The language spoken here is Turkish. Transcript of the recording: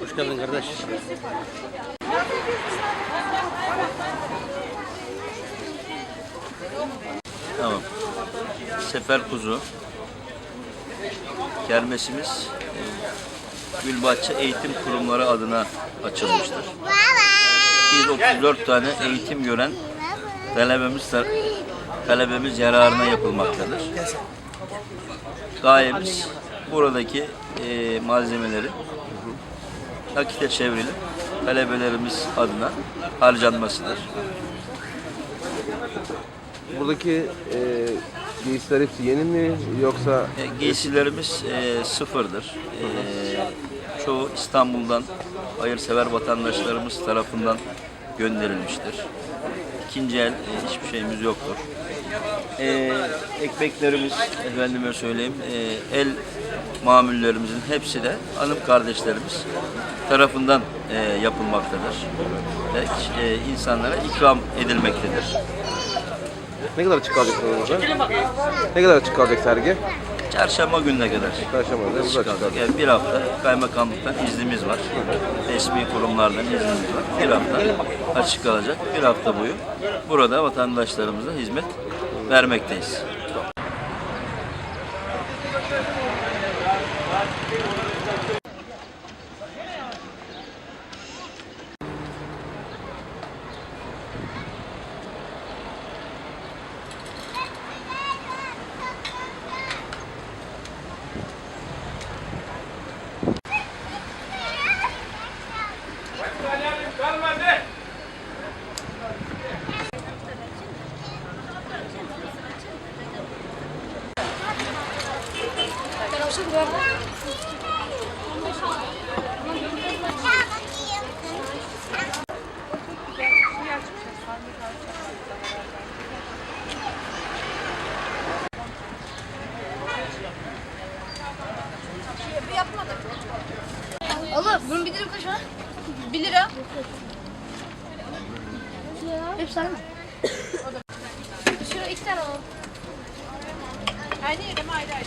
Hoş geldin kardeş. Tamam. Sefer Kuzu. Kermesimiz e, Gülbahçe Eğitim Kurumları adına açılmıştır. 234 tane eğitim gören talebemiz talebemiz yararına yapılmaktadır. Gayemiz buradaki e, malzemeleri nakite çevrilip talebelerimiz adına harcanmasıdır. Buradaki e, giysiler hepsi yeni mi yoksa E, Giysilerimiz e, sıfırdır. E, çoğu İstanbul'dan hayırsever vatandaşlarımız tarafından gönderilmiştir. İkinci el e, hiçbir şeyimiz yoktur. E, ekmeklerimiz, efendime söyleyeyim, e, el mamullerimizin hepsi de hanım kardeşlerimiz tarafından e, yapılmaktadır. Ve e, insanlara ikram edilmektedir. ne kadar açık kalacak? Ne kadar açık kalacak sergi? Çarşamba gününe kadar. Perşembe günü burada kalacak. Yani bir hafta kaymakamlıktan iznimiz var. Resmi kurumlardan iznimiz var. Bir hafta açık kalacak. Bir hafta boyu burada vatandaşlarımıza hizmet vermekteyiz. Allah bunun bir dilim kaç ha? 1 lira. Hep sana mı? Şuraya iki tane alalım. Ayrı yere mi ayrı ayrı?